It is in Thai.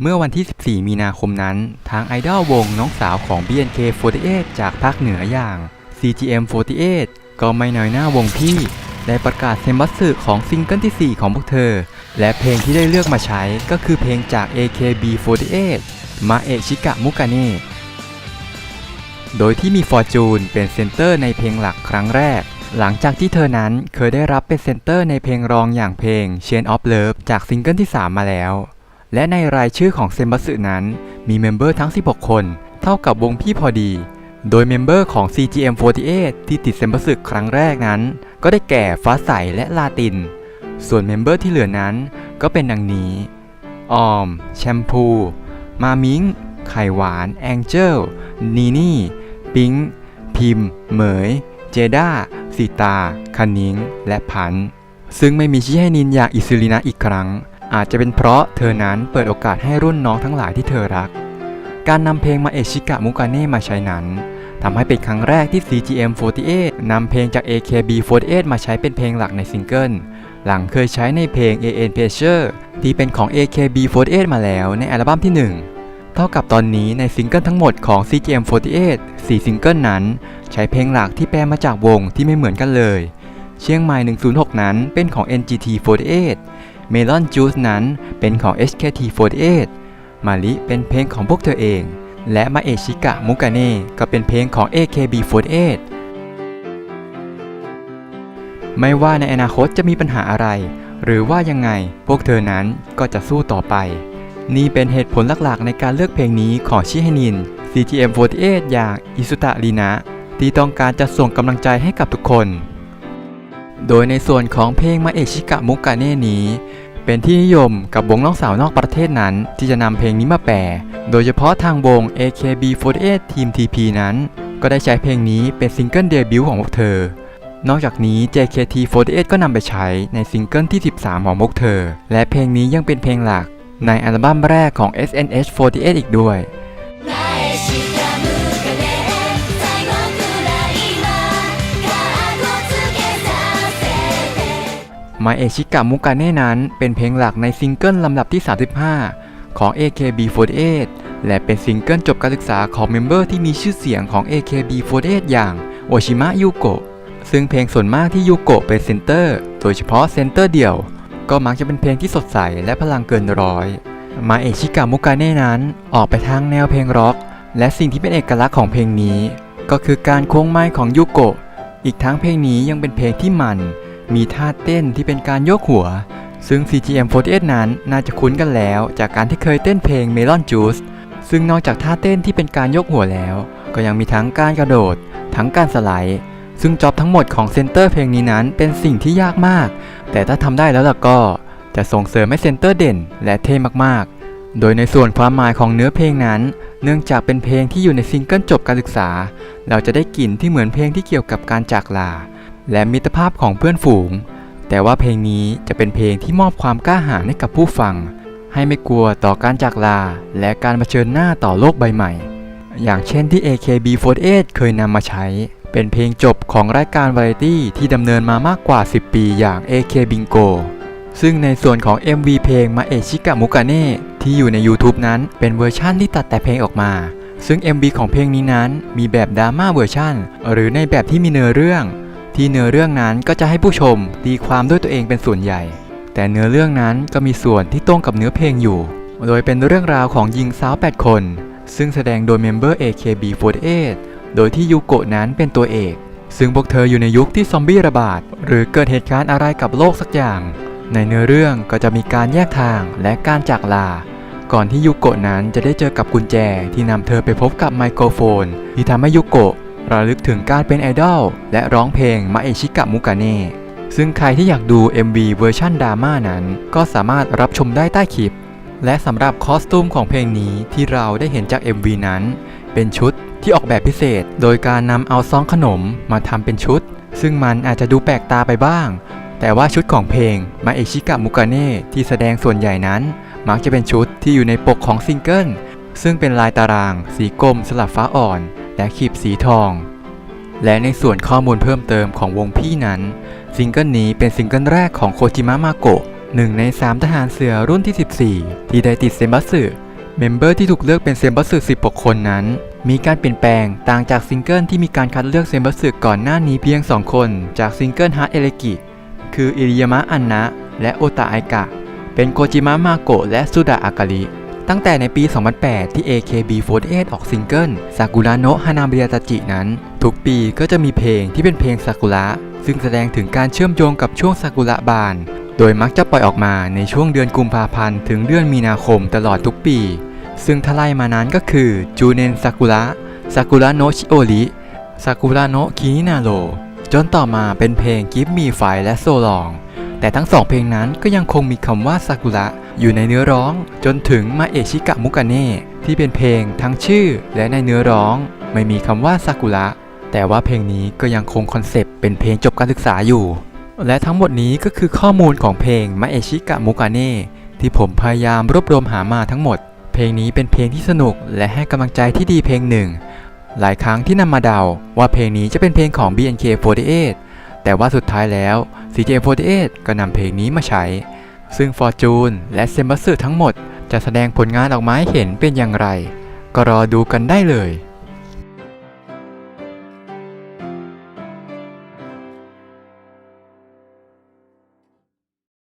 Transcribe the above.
เมื่อวันที่ 14 มีนาคมนั้น ทางไอดอลวงน้องสาวของ BNK48 จากภาคเหนืออย่าง CGM48 ก็ไม่น้อยหน้าวงพี่ ได้ประกาศเซมบัสสึของซิงเกิลที่ 4 ของพวกเธอ และเพลงที่ได้เลือกมาใช้ก็คือเพลงจาก AKB48 มาเอชิกะมุกาเน่โดยที่มีฟอร์จูนเป็นเซนเตอร์ในเพลงหลักครั้งแรก หลังจากที่เธอนั้นเคยได้รับเป็นเซนเตอร์ในเพลงรองอย่างเพลง Chain of Love จากซิงเกิลที่ 3 มาแล้ว และในรายชื่อของเซมบัสึนั้นมีเมมเบอร์ทั้ง 16 คน เท่ากับวงพี่พอดี โดยเมมเบอร์ของ CGM48 ที่ติดเซมบัสึครั้งแรกนั้น ก็ได้แก่ฟ้าใสและลาติน ส่วนเมมเบอร์ที่เหลือนั้นก็เป็นดังนี้ ออม แชมพู มามิง ไข่หวาน แองเจลนีนี่ ปิง พิมเหมย เจด้าสีตาคันนิง และพันธ์ซึ่งไม่มีชี้ให้นินอย่างอิซุลินะอีกครั้ง อาจจะเป็นเพราะเธอนั้นเปิดโอกาสให้รุ่นน้องทั้งหลายที่เธอรัก การนำเพลงมาเอชิกะมุกาเน่มาใช้นั้นทำให้เป็นครั้งแรกที่ CGM48 นำเพลงจาก AKB48 มาใช้เป็นเพลงหลักในซิงเกิล หลังเคยใช้ในเพลง AN Pressure ที่เป็นของ AKB48 มาแล้วในอัลบั้มที่ 1 เท่ากับตอนนี้ในซิงเกิลทั้งหมดของ CGM48 4 ซิงเกิลนั้น ใช้เพลงหลักที่แปลมาจากวงที่ไม่เหมือนกันเลย เชียงใหม่ 106 นั้นเป็นของ NGT48 Melon Juice นั้นเป็นของ HKT48 มาลิเป็นเพลงของพวกเธอเอง และมาเอชิกะมุกาเน่ก็เป็นเพลงของ AKB48 ไม่ว่าในอนาคตจะมีปัญหาอะไร หรือว่ายังไงพวกเธอนั้นก็จะสู้ต่อไป นี่เป็นเหตุผลหลักๆ ในการเลือกเพลงนี้ของชิฮนิน CGM48 อย่างอิสุตะลีนะที่ต้องการจะส่งกำลังใจให้กับทุกคน โดยในส่วนของเพลงมาเอชิกะมุกาเน่นี้ เป็นที่นิยมกับวงน้องสาวนอกประเทศนั้น ที่จะนำเพลงนี้มาแปล โดยเฉพาะทางวง AKB48 ทีม TP นั้น ก็ได้ใช้เพลงนี้เป็นซิงเกิลเดบิวต์ของพวกเธอ นอกจากนี้ JKT48 ก็นำไปใช้ในซิงเกิลที่ 13 ของพวกเธอ และเพลงนี้ยังเป็นเพลงหลักในอัลบั้มแรกของ SNH48 อีกด้วย มาเอชิกะมุกาเน่นั้นเป็นเพลงหลักในซิงเกิลลำดับที่ 35 ของ AKB48 และเป็นซิงเกิลจบการศึกษาของเมมเบอร์ที่มีชื่อเสียงของ AKB48 อย่างโอชิมะยูโกะซึ่งเพลงส่วนมากที่ยูโกะเป็นเซนเตอร์ โดยเฉพาะเซนเตอร์เดี่ยว ก็มักจะเป็นเพลงที่สดใสและพลังเกินร้อย มาเอชิกะมุกาเน่นั้นออกไปทางแนวเพลงร็อก และสิ่งที่เป็นเอกลักษณ์ของเพลงนี้ ก็คือการโค้งไม้ของยูโกะ อีกทั้งเพลงนี้ยังเป็นเพลงที่มัน มีท่าเต้นที่เป็นการโยกหัว ซึ่ง CGM48 นั้นน่าจะคุ้นกันแล้ว จากการที่เคยเต้นเพลง Melon Juice ซึ่งนอกจากท่าเต้นที่เป็นการยกหัวแล้ว ก็ยังมีทั้งการกระโดด ทั้งการสไลด์ ซึ่งจ็อบทั้งหมดของเซนเตอร์เพลงนี้นั้นเป็นสิ่งที่ยากมาก แต่ถ้าทำได้แล้วล่ะก็จะส่งเสริมให้เซนเตอร์เด่นและเท่มากๆ โดยในส่วนความหมายของเนื้อเพลงนั้น เนื่องจากเป็นเพลงที่อยู่ในซิงเกิลจบการศึกษา เราจะได้กลิ่นที่เหมือนเพลงที่เกี่ยวกับการจากลา และมิตรภาพของเพื่อนฝูง แต่ว่าเพลงนี้จะเป็นเพลงที่มอบความกล้าหาญให้กับผู้ฟัง ให้ไม่กลัวต่อการจากลา และการเผชิญหน้าต่อโลกใบใหม่ อย่างเช่นที่ AKB48 เคยนำมาใช้ เป็นเพลงจบของรายการวาไรตี้ที่ดำเนินมามากกว่า 10 ปีอย่าง AK Bingo ซึ่งในส่วนของ MV เพลงมาเอชิกะมุกาเน่ที่อยู่ใน YouTube นั้นเป็นเวอร์ชั่นที่ตัดแต่เพลงออกมา ซึ่ง MV ของเพลงนี้นั้นมีแบบดราม่าเวอร์ชันหรือในแบบที่มีเนื้อเรื่อง ที่เนื้อเรื่องนั้นก็จะให้ผู้ชมตีความด้วยตัวเองเป็นส่วนใหญ่ แต่เนื้อเรื่องนั้นก็มีส่วนที่ตรงกับเนื้อเพลงอยู่ โดยเป็นเรื่องราวของหญิงสาว 8 คน ซึ่งแสดงโดยเมมเบอร์ AKB48 โดยที่ยูโกะนั้นเป็นตัวเอก ซึ่งพวกเธออยู่ในยุคที่ซอมบี้ระบาด หรือเกิดเหตุการณ์อะไรกับโลกสักอย่าง ในเนื้อเรื่องก็จะมีการแยกทางและการจากลา ก่อนที่ยูโกะนั้นจะได้เจอกับกุญแจที่นำเธอไปพบกับไมโครโฟน ที่ทำให้ยูโกะ ระลึกถึงการเป็นไอดอลและร้องเพลงมาเอชิกะมุกาเน่ซึ่งใครที่อยากดู MV เวอร์ชันดราม่านั้น ก็สามารถรับชมได้ใต้คลิป และสำหรับคอสตูมของเพลงนี้ที่เราได้เห็นจาก MV นั้น เป็นชุดที่ออกแบบพิเศษ โดยการนำเอาซองขนมมาทำเป็นชุด ซึ่งมันอาจจะดูแปลกตาไปบ้าง แต่ว่าชุดของเพลงมาเอชิกะมุกาเน่ที่แสดงส่วนใหญ่นั้น มักจะเป็นชุดที่อยู่ในปกของซิงเกิลซึ่งเป็นลายตาราง สีกรมสลับฟ้าอ่อน และขีบสีทอง และในส่วนข้อมูลเพิ่มเติมของวงพี่นั้น ซิงเกิลนี้เป็นซิงเกิลแรกของโคจิมะมาโกะหนึ่งใน 3 ทหารเสือรุ่นที่ 14 ที่ได้ติดเซมบัสสึเมมเบอร์ที่ถูกเลือกเป็นเซมบัสสึ16 คนนั้น มีการเปลี่ยนแปลงต่างจากซิงเกิลที่มีการคัดเลือกเซมบัสสึก่อนหน้านี้เพียง 2 คน จากซิงเกิลฮาร์ดเอเลกิคืออิริยามะอันนะ และโอตะไอกะ เป็นโกจิมะมาโกะและสุดะอากาลิ ตั้งแต่ในปี 2008 ที่ AKB48 ออกซิงเกิลซากุระโนะฮานาเบียตาจินั้น ทุกปีก็จะมีเพลงที่เป็นเพลงซากุระซึ่งแสดงถึงการเชื่อมโยงกับช่วงซากุระบาน โดยมักจะปล่อยออกมาในช่วงเดือนกุมภาพันธ์ถึงเดือนมีนาคมตลอดทุกปี ซึ่งถ้าไล่มานั้นก็คือจูเนนซากุระซากุระโนชิโอริซากุระโนคินินาโรจนต่อมาเป็นเพลง Give Me Five และ So Long แต่ทั้งสองเพลงนั้นก็ยังคงมีคำว่าซากุระอยู่ในเนื้อร้องจนถึงมาเอชิกะมุกะเน่ที่เป็นเพลงทั้งชื่อและในเนื้อร้อง ไม่มีคำว่าซากุระแต่ว่าเพลงนี้ก็ยังคงคอนเซปต์เป็นเพลงจบการศึกษาอยู่ และทั้งหมดนี้ก็คือข้อมูลของเพลงมาเอชิกะมุกะเน่ที่ผมพยายามรวบรวมหามาทั้งหมด เพลงนี้เป็นเพลงที่สนุกและให้กำลังใจที่ดีเพลงหนึ่ง หลายครั้งที่นำมาเดาว่าเพลงนี้จะเป็นเพลงของ BNK48 แต่ว่าสุดท้ายแล้ว CJ48 ก็นำเพลงนี้มาใช้ ซึ่ง Fortune และเซมบัสสึทั้งหมดจะแสดงผลงานออกมาให้เห็นเป็นอย่างไร ก็รอดูกันได้เลย